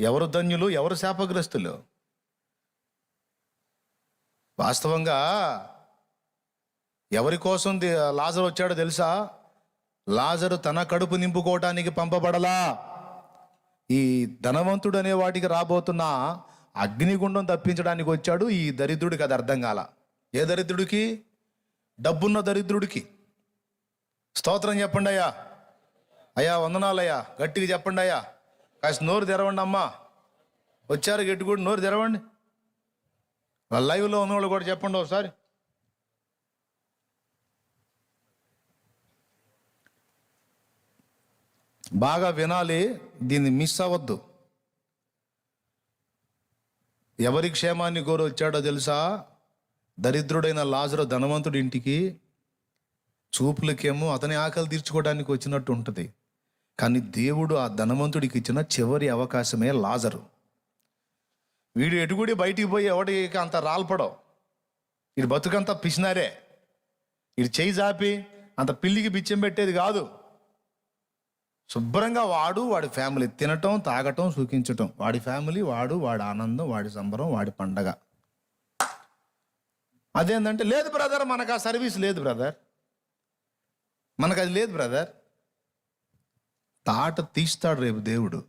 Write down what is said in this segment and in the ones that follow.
ఎవరు ధన్యులు ఎవరు శాపగ్రస్తులు? వాస్తవంగా ఎవరి కోసం లాజర్ వచ్చాడో తెలుసా? లాజరు తన కడుపు నింపుకోవటానికి పంపబడలా. ఈ ధనవంతుడు అనే వాటికి రాబోతున్న అగ్నిగుండం తప్పించడానికి వచ్చాడు ఈ దరిద్రుడికి అది అర్థం కాల. ఏ దరిద్రుడికి? డబ్బున్న దరిద్రుడికి. స్తోత్రం చెప్పండి అయ్యా అయ్యా వందనాలయ్యా. గట్టిగా చెప్పండి అయ్యా కాస్త నోరు తెరవండి అమ్మా. వచ్చారు గట్టి కూడా నోరు తెరవండి. వాళ్ళ లైవ్లో ఉన్నవాళ్ళు కూడా చెప్పండి ఒకసారి. బాగా వినాలి దీన్ని మిస్ అవ్వద్దు. ఎవరి క్షేమాన్ని కోరి వచ్చాడో తెలుసా? దరిద్రుడైన లాజరు ధనవంతుడి ఇంటికి చూపులకేమో అతని ఆకలి తీర్చుకోవడానికి వచ్చినట్టు ఉంటుంది. కానీ దేవుడు ఆ ధనవంతుడికి ఇచ్చిన చివరి అవకాశమే లాజరు. వీడు ఎటుగుడి బయటికి పోయి ఎవడికి అంత రాల్పడవు. వీడు బతుకంతా పిసినారే. వీడు చేయి జాపి అంత పిల్లికి బిచ్చం పెట్టేది కాదు. శుభ్రంగా వాడు వాడి ఫ్యామిలీ తినటం తాగటం సుఖించటం. వాడి ఫ్యామిలీ వాడు వాడి ఆనందం వాడి సంబరం వాడి పండగ. అదేంటంటే లేదు బ్రదర్ మనకు ఆ సర్వీస్ లేదు బ్రదర్. మనకు అది లేదు బ్రదర్. తాట తీస్తాడు రేపు దేవుడు.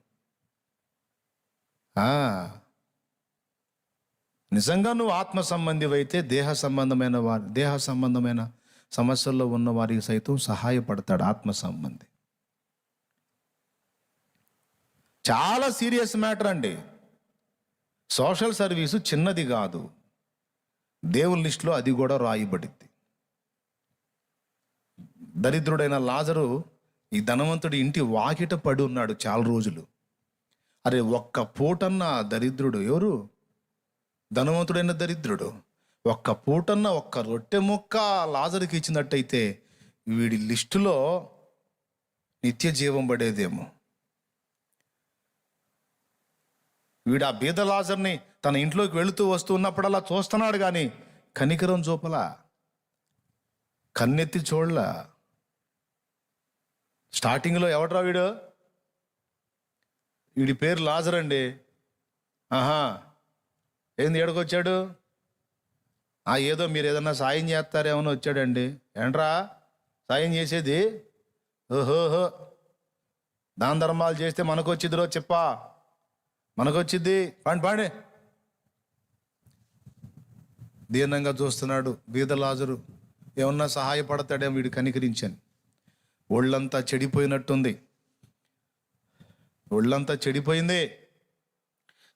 ఆ. నిజంగా నువ్వు ఆత్మ సంబంధివైతే దేహ సంబంధమైన వారి దేహ సంబంధమైన సమస్యల్లో ఉన్న వారికి సైతం సహాయపడతాడు ఆత్మ సంబంధి. చాలా సీరియస్ మ్యాటర్ అండి. సోషల్ సర్వీసు చిన్నది కాదు. దేవుని లిస్టులో అది కూడా రాయబడింది. దరిద్రుడైన లాజరు ఈ ధనవంతుడి ఇంటి వాకిట పడి ఉన్నాడు చాలా రోజులు. అరే ఒక్క పూటన్న దరిద్రుడు ఎవరు? ధనవంతుడైన దరిద్రుడు. ఒక్క పూటన్న ఒక్క రొట్టె ముక్క లాజర్కి ఇచ్చినట్టయితే వీడి లిస్టులో నిత్య జీవం పడేదేమో. వీడు ఆ బీద లాజర్ని తన ఇంట్లోకి వెళుతూ వస్తూ ఉన్నప్పుడల్లా చూస్తున్నాడు కానీ కనికరం చూపలా. కన్నెత్తి చూడలా. స్టార్టింగ్లో ఎవట్రా వీడు? వీడి పేరు లాజర్ అండి. ఆహా. ఏంది ఏడకొచ్చాడు ఆ ఏదో మీరు ఏదన్నా సాయం చేస్తారేమో వచ్చాడండి. ఏంట్రా? సాయం చేసేది? ఓహోహో. దాన ధర్మాలు చేస్తే మనకొచ్చిదిరో చెప్పా. మనకొచ్చిద్ది. పాండి పాండి. దీనంగా చూస్తున్నాడు బీద లాజరు. ఏమన్నా సహాయపడతాడేమో వీడు కనికరించాను. ఒళ్ళంతా చెడిపోయినట్టుంది. ఒళ్ళంతా చెడిపోయింది.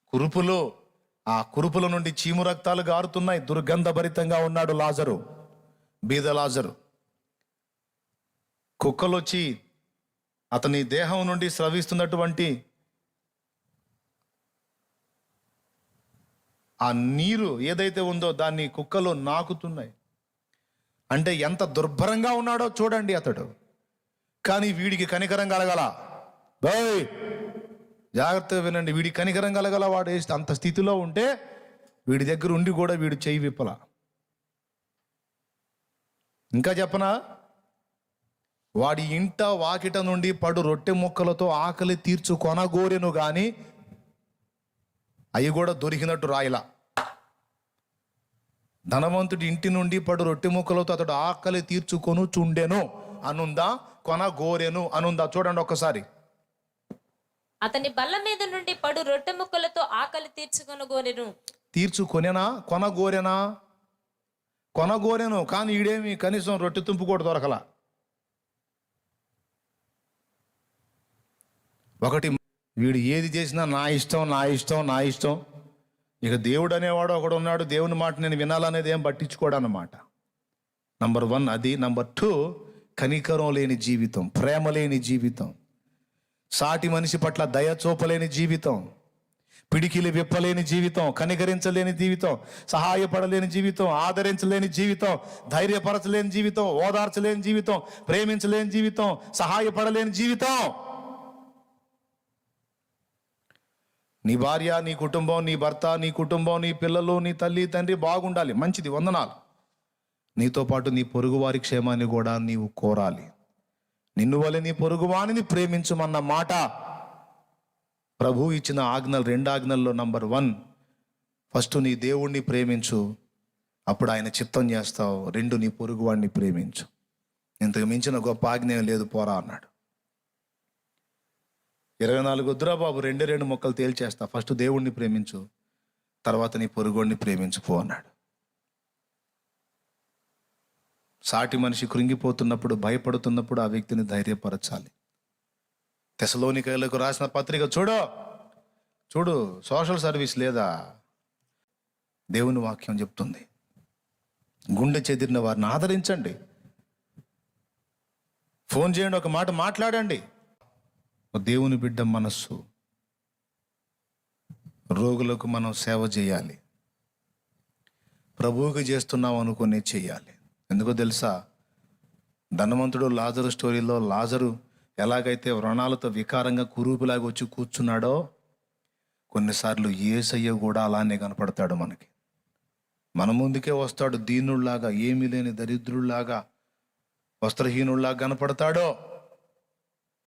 కురుపులు ఆ కురుపుల నుండి చీము రక్తాలు గారుతున్నాయి. దుర్గంధభరితంగా ఉన్నాడు లాజరు బీద లాజరు. కుక్కలొచ్చి అతని దేహం నుండి స్రవిస్తున్నటువంటి ఆ నీరు ఏదైతే ఉందో దాన్ని కుక్కలు నాకుతున్నాయి. అంటే ఎంత దుర్భరంగా ఉన్నాడో చూడండి అతడు. కానీ వీడికి కనికరం కలగల. బాయ్ జాగ్రత్తగా వినండి. వీడి కనికరం కలగల వాడు వేస్తే అంత స్థితిలో ఉంటే వీడి దగ్గర ఉండి కూడా వీడు చేయి విప్పల. ఇంకా చెప్పనా? వాడి ఇంట వాకిట నుండి పడు రొట్టె ముక్కలతో ఆకలి తీర్చు కొనగోరెను గాని అవి కూడా దొరికినట్టు రాయిలా. ధనవంతుడి ఇంటి నుండి పడు రొట్టె ముక్కలతో అతడు ఆకలి తీర్చుకొను చుండెను అనుందా? కొనగోరెను అనుందా? చూడండి ఒక్కసారి. అతని బల్ల మీద నుండి పడు రొట్టె ముక్కలతో ఆకలి తీర్చుకొనగోరెను తీర్చుకొనేనా? కొనగోరెనా కొనగోరెను కానీ ఈడేమి కనీసం రొట్టె తుంపు కూడా దొరకల. ఒకటి వీడు ఏది చేసినా నా ఇష్టం నా ఇష్టం నా ఇష్టం. ఇక దేవుడు అనేవాడు ఒకడు ఉన్నాడు. దేవుని మాట నేను వినాలనేది ఏం పట్టించుకోడు అన్నమాట. నంబర్ వన్ అది. నంబర్ టూ కనికరం లేని జీవితం ప్రేమ లేని జీవితం సాటి మనిషి పట్ల దయ చూపలేని జీవితం పిడికిలి విప్పలేని జీవితం కనికరించలేని జీవితం సహాయపడలేని జీవితం ఆదరించలేని జీవితం ధైర్యపరచలేని జీవితం ఓదార్చలేని జీవితం ప్రేమించలేని జీవితం సహాయపడలేని జీవితం. నీ భార్య నీ కుటుంబం నీ భర్త నీ కుటుంబం నీ పిల్లలు నీ తల్లి తండ్రి బాగుండాలి. మంచిది. వందనాలు. నీతో పాటు నీ పొరుగువారి క్షేమాన్ని కూడా నీవు కోరాలి. నిన్ను వల్ల నీ పొరుగువాణిని ప్రేమించమన్న మాట ప్రభు ఇచ్చిన ఆజ్ఞలు రెండు ఆజ్ఞల్లో నంబర్ వన్. ఫస్ట్ నీ దేవుణ్ణి ప్రేమించు. అప్పుడు ఆయన చిత్తం చేస్తావు. రెండు నీ పొరుగువాడిని ప్రేమించు. ఇంతకు మించిన గొప్ప ఆజ్ఞయం లేదు పోరా అన్నాడు. ఇరవై నాలుగు వద్దురా బాబు రెండే రెండు మొక్కలు తేల్చేస్తా. ఫస్ట్ దేవుణ్ణి ప్రేమించు. తర్వాత నీ పొరుగుడిని ప్రేమించు పో అన్నాడు. సాటి మనిషి కృంగిపోతున్నప్పుడు భయపడుతున్నప్పుడు ఆ వ్యక్తిని ధైర్యపరచాలి. తెసలోనికలకు రాసిన పత్రిక చూడు. చూడు సోషల్ సర్వీస్ లేదా? దేవుని వాక్యం చెప్తుంది. గుండె చెదిరిన వారిని ఆదరించండి. ఫోన్ చేయండి ఒక మాట మాట్లాడండి. దేవుని బిడ్డ మనస్సు. రోగులకు మనం సేవ చేయాలి. ప్రభువుకి చేస్తున్నాం అనుకునే చేయాలి. ఎందుకో తెలుసా? ధనవంతుడు లాజరు స్టోరీలో లాజరు ఎలాగైతే వ్రణాలతో వికారంగా కురూపులాగా వచ్చి కూర్చున్నాడో కొన్నిసార్లు ఏసయ్య కూడా అలానే కనపడతాడు మనకి. మన ముందుకే వస్తాడు దీనుల్లాగా ఏమీ లేని దరిద్రుల్లాగా వస్త్రహీనుల్లాగా కనపడతాడో.